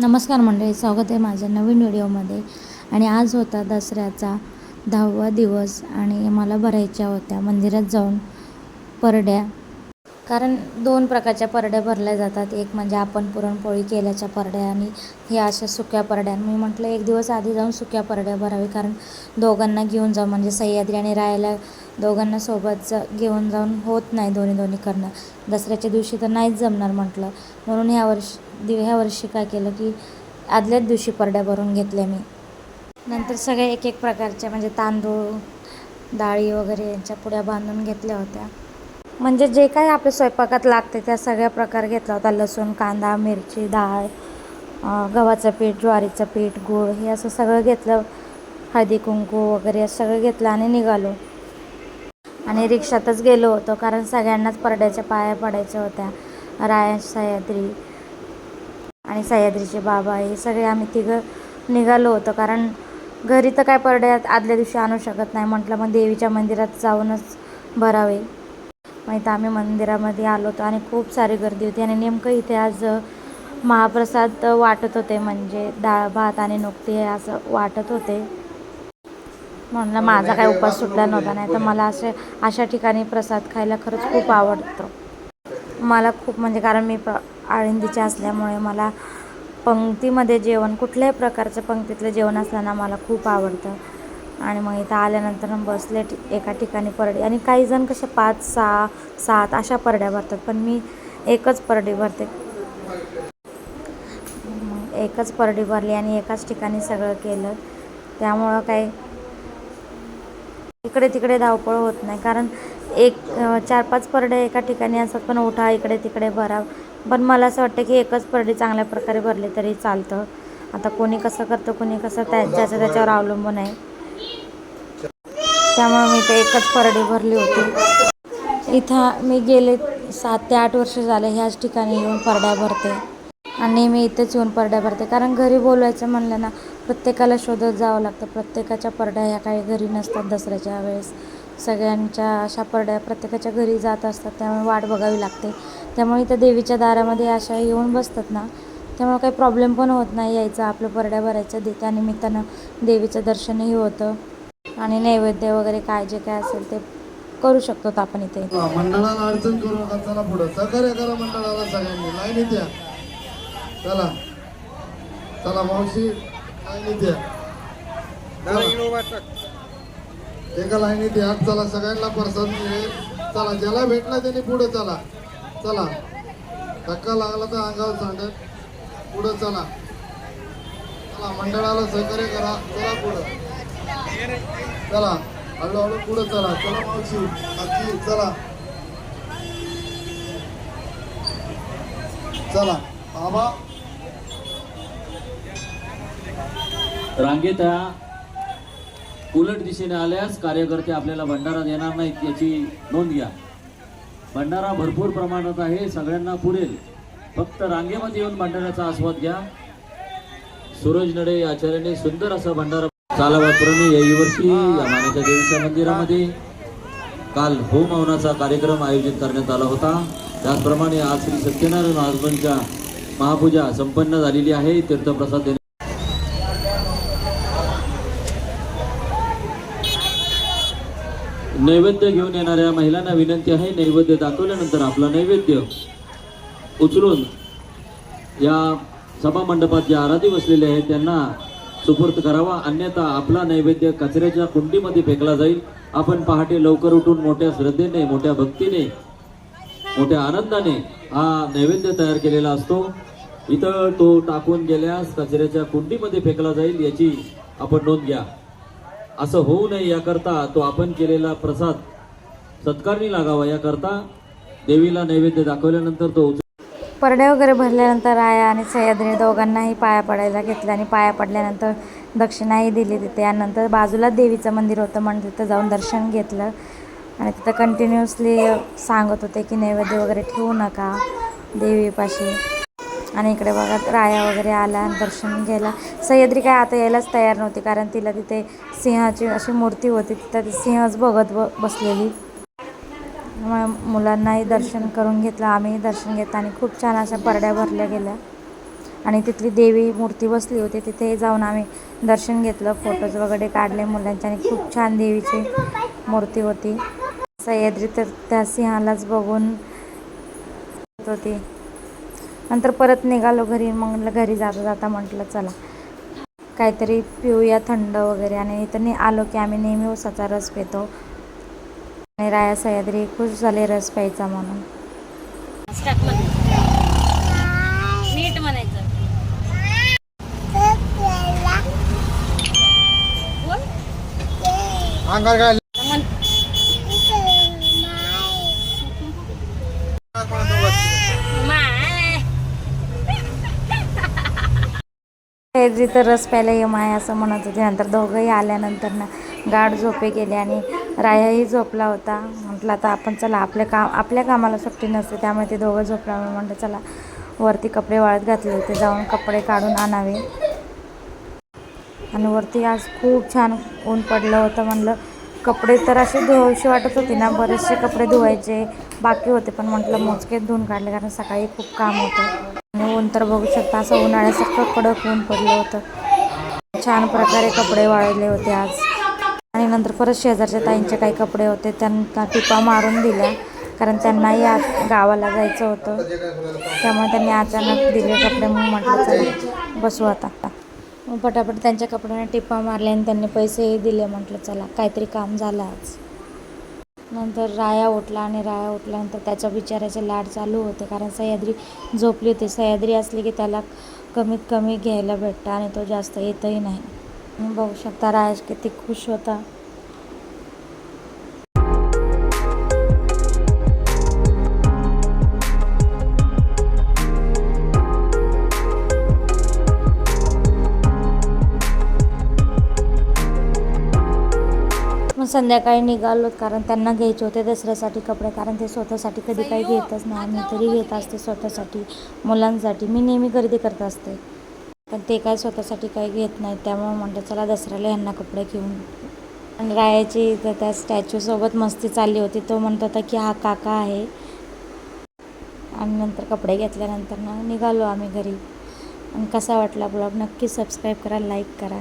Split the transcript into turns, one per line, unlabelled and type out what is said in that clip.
नमस्कार मंडळी स्वागत आहे माझ्या नवीन व्हिडिओमध्ये. आणि आज होता दसऱ्याचा दहावा दिवस आणि मला भरायच्या होत्या मंदिरात जाऊन परड्या. कारण दोन प्रकारच्या परड्या भरल्या जातात. एक म्हणजे आपण पुरणपोळी केल्याच्या परड्या आणि हे अशा सुक्या परड्या. मी म्हटलं एक दिवस आधी जाऊन सुक्या परड्या भरावी कारण दोघांना घेऊन जाऊ म्हणजे सह्याद्री आणि राहायला दोघांना सोबत जा घेऊन जाऊन होत नाही दोन्ही दोन्ही करणं. दसऱ्याच्या दिवशी तर नाहीच जमणार म्हटलं. म्हणून ह्या वर्षी दिव ह्या वर्षी काय केलं की आदल्याच दिवशी परड्या भरून घेतल्या मी. नंतर सगळ्या एक एक प्रकारच्या म्हणजे तांदूळ डाळी वगैरे यांच्या पुड्या बांधून घेतल्या होत्या. म्हणजे जे काही आपल्या स्वयंपाकात लागते त्या सगळ्या प्रकार घेतला होता. लसूण कांदा मिरची डाळ गव्हाचं पीठ ज्वारीचं पीठ गूळ हे असं सगळं घेतलं. हळदी कुंकू वगैरे असं सगळं घेतलं आणि निघालो. आणि रिक्षातच गेलो होतो कारण सगळ्यांनाच परड्याच्या पाया पडायच्या होत्या. राया सह्याद्री आणि सह्याद्रीचे बाबा हे सगळे आम्ही तिघं निघालो होतो कारण घरी तर काय परड्यात आदल्या दिवशी आणू शकत नाही. म्हटलं मग देवीच्या मंदिरात जाऊनच भरावे. मग इथं आम्ही मंदिरामध्ये आलो होतो आणि खूप सारी गर्दी होती आणि नेमकं इथे आज महाप्रसाद वाटत होते म्हणजे डाळ भात आणि नुकती हे असं वाटत होते. म्हणलं माझा काय उपास सुटला नव्हता नाही तर मला असे अशा ठिकाणी प्रसाद खायला खरंच खूप आवडतं. मला खूप म्हणजे कारण मी प आळंदीचे असल्यामुळे मला पंक्तीमध्ये जेवण कुठल्याही प्रकारचं पंक्तीतलं जेवण असताना मला खूप आवडतं. आणि मग इथं आल्यानंतर मग बसले एका ठिकाणी परडी. आणि काही जण कसे पाच सहा सात अशा परड्या भरतात पण मी एकच परडी भरते. मग एकच परडी भरली आणि एकाच ठिकाणी सगळं केलं. त्यामुळं काही इकडे तिकडे धावपळ होत नाही. कारण एक चार पाच परडे एका ठिकाणी असतात पण उठा इकडे तिकडे भरा. पण मला असं वाटतं की एकच परडे चांगल्या प्रकारे भरले तरी चालतं. आता कोणी कसं करतं कोणी कसं त्या त्याच्यावर अवलंबून आहे. त्यामुळे मी ते एकच परडी भरली होती. इथं मी गेले सात ते आठ वर्ष झाले ह्याच ठिकाणी येऊन परड्या भरते. आणि मी इथेच येऊन परड्या भरते. कारण घरी बोलवायचं म्हणलं ना प्रत्येकाला शोधत जावं लागतं. प्रत्येकाच्या परड्या ह्या काही घरी नसतात दसऱ्याच्या वेळेस. सगळ्यांच्या अशा परड्या प्रत्येकाच्या घरी जात असतात. त्यामुळे वाट बघावी लागते. त्यामुळे इथं देवीच्या दारामध्ये अशा येऊन बसतात ना त्यामुळे काही प्रॉब्लेम पण होत नाही यायचं. आपलं परड्या भरायचं दे त्यानिमित्तानं देवीचं दर्शनही होतं. आणि नैवेद्य वगैरे काय जे काय असेल ते करू शकतो आपण इथे.
मंडळाला अडचण करू नका चला पुढं. सहकार्य करा मंडळाला सगळ्यांनी. लाईन या. चला. चला मावशी. लाईनीत या. एका लाईनीत या चला सगळ्यांना प्रसाद मिळेल. चला ज्याला भेटला त्याने पुढे चला. चला. धक्का लागला तर अंगावर सांडत पुढं चला. चला मंडळाला सहकार्य करा. चला पुढं. चला. हळूहळू पुढे चला. चला मावशी. आजी चला. चला. बाबा.
रांगेत ह्या उलट दिशेने आल्यास कार्यकर्ते आपल्याला भंडारा देणार नाहीत याची नोंद घ्या. भंडारा भरपूर प्रमाणात आहे सगळ्यांना पुरेल. फक्त रांगेमध्ये येऊन भंडाऱ्याचा आस्वाद घ्या. सूरज नडे आचार्याने सुंदर असा भंडारा चालाबादप्रमाणे याही वर्षी या मानेच्या देवीच्या मंदिरामध्ये. काल होम हवनाचा कार्यक्रम आयोजित करण्यात आला होता. त्याचप्रमाणे आज श्री सत्यनारायण महाराजांच्या महापूजा संपन्न झालेली आहे. तीर्थप्रसाद नैवेद्य घेऊन येणाऱ्या महिलांना विनंती आहे नैवेद्य दाखवल्यानंतर आपला नैवेद्य उचलून या सभा मंडपात जे आराधी बसलेले आहेत त्यांना सुपूर्त करावा. अन्यथा आपला नैवेद्य कचऱ्याच्या कुंडीमध्ये फेकला जाईल. आपण पहाटे लवकर उठून मोठ्या श्रद्धेने मोठ्या भक्तीने मोठ्या आनंदाने हा नैवेद्य तयार केलेला असतो. इथं तो टाकून गेल्यास कचऱ्याच्या कुंडीमध्ये फेकला जाईल याची आपण नोंद घ्या. असं होऊ नये याकरता तो आपण केलेला प्रसाद सत्कारणी लागावा. याकरता देवीला नैवेद्य दाखवल्यानंतर तो उचल-
वगैरे भरल्यानंतर आया आणि सह्याद्री दोघांनाही पाया पडायला घेतलं आणि पाया पडल्यानंतर दक्षिणाही दिली तिथे. यानंतर बाजूलाच देवीचं मंदिर होतं म्हणून तिथं जाऊन दर्शन घेतलं. आणि तिथं कंटिन्युअसली सांगत होते की नैवेद्य वगैरे ठेवू नका देवीपाशी. आणि इकडे बघा राया वगैरे आला दर्शन घ्यायला. सह्याद्री काय आता यायलाच तयार नव्हती कारण तिला तिथे सिंहाची अशी मूर्ती होती तिथं ती सिंहच बघत ब बसलेली. मग मुलांनाही दर्शन करून घेतलं आम्हीही दर्शन घेतलं आणि खूप छान अशा परड्या भरल्या गेल्या. आणि तिथली देवी मूर्ती बसली होती तिथे जाऊन आम्ही दर्शन घेतलं फोटोज वगैरे काढले मुलांचे आणि खूप छान देवीची मूर्ती होती. सह्याद्री तर त्या सिंहालाच बघून येत होती. नंतर परत निघालो घरी मग घरी जाता जाता म्हटलं चला. काहीतरी पिऊया थंड वगैरे आणि इथं ने आलो की आम्ही नेहमी उसाचा रस पितो. आणि राया सह्याद्री खुश झाले रस प्यायचा म्हणून.
नीट म्हणायचं.
अंगार
सह्याद्री तर रस प्यायला ये माय असं म्हणत होते. नंतर दोघंही आल्यानंतर ना गाढ झोपे गेले आणि रायाही झोपला होता. म्हटलं आता आपण चला आपल्या काम आपल्या कामाला सुट्टी नसते त्यामुळे ते दोघं झोपल्यामुळे म्हटलं चला वरती कपडे वाळत घातले होते. जाऊन कपडे काढून आणावे. आणि वरती आज खूप छान ऊन पडलं होतं म्हणलं. कपडे तर असे धुवावीशी वाटत होते ना. बरेचसे कपडे धुवायचे बाकी होते. पण म्हटलं मोजकेच धुवून काढले कारण सकाळी खूप काम होतं. हो, ऊन तर बघू शकता असं उन्हाळ्यासारखं कडक ऊन पडलं होतं. छान प्रकारे कपडे वाळले होते आज. आणि नंतर परत शेजारच्या ताईंचे काही कपडे होते त्यांना टिपा मारून दिल्या कारण त्यांनाही आज गावाला जायचं होतं. त्यामुळे त्यांनी अचानक दिले कपडे मग म्हटलं चला बसू आता. मग पटापट त्यांच्या कपड्यांना टिपा मारल्या आणि त्यांनी पैसेही दिले म्हटलं चला काहीतरी काम झालं आज. नंतर राया उठला आणि राया उठल्यानंतर त्याच्या बिचाऱ्याचे लाड चालू होते. कारण सह्याद्री झोपली होती. सह्याद्री असली की त्याला कमीत कमी घ्यायला भेटतं आणि तो जास्त येतही नाही. बघू शकता रायश किती खुश होता. संध्याकाळी निघालो कारण त्यांना घ्यायचे होते दसऱ्यासाठी कपडे कारण ते स्वतःसाठी कधी काही घेतच नाही. मी तरी घेत असते स्वतःसाठी मुलांसाठी. मी नेहमी खरेदी करत असते. पण ते काय स्वतःसाठी काही घेत नाही. त्यामुळे म्हटलं चला दसऱ्याला ह्यांना कपडे घेऊन. आणि रायाची तर त्या स्टॅच्यूसोबत मस्ती चालली होती. तो म्हणत होता की हा काका आहे. आणि नंतर कपडे घेतल्यानंतर ना निघालो आम्ही घरी. आणि कसा वाटला ब्लॉग नक्की सबस्क्राईब करा लाईक करा.